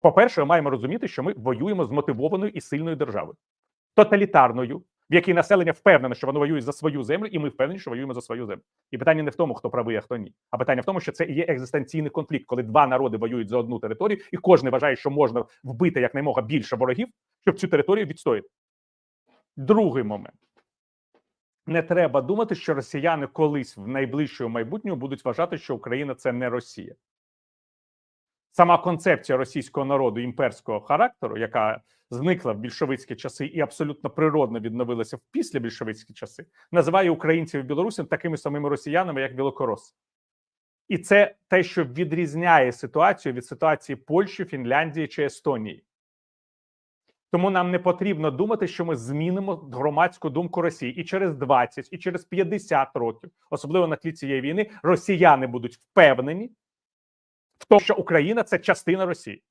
По-перше, ми маємо розуміти, що ми воюємо з мотивованою і сильною державою, тоталітарною, в якій населення впевнене, що воно воює за свою землю, і ми впевнені, що воюємо за свою землю. І питання не в тому, хто правий, а хто ні. А питання в тому, що це і є екзистенційний конфлікт, коли два народи воюють за одну територію, і кожен вважає, що можна вбити якнаймога більше ворогів, щоб цю територію відстояти. Другий момент. Не треба думати, що росіяни колись в найближчому майбутньому будуть вважати, що Україна це не Росія. Сама концепція російського народу імперського характеру, яка зникла в більшовицькі часи і абсолютно природно відновилася в після більшовицькі часи, називає українців і білорусів такими самими росіянами, як білокороси. І це те, що відрізняє ситуацію від ситуації Польщі, Фінляндії чи Естонії. Тому нам не потрібно думати, що ми змінимо громадську думку Росії і через 20, і через 50 років, особливо на тлі цієї війни, росіяни будуть впевнені тому, що Україна це частина Росії.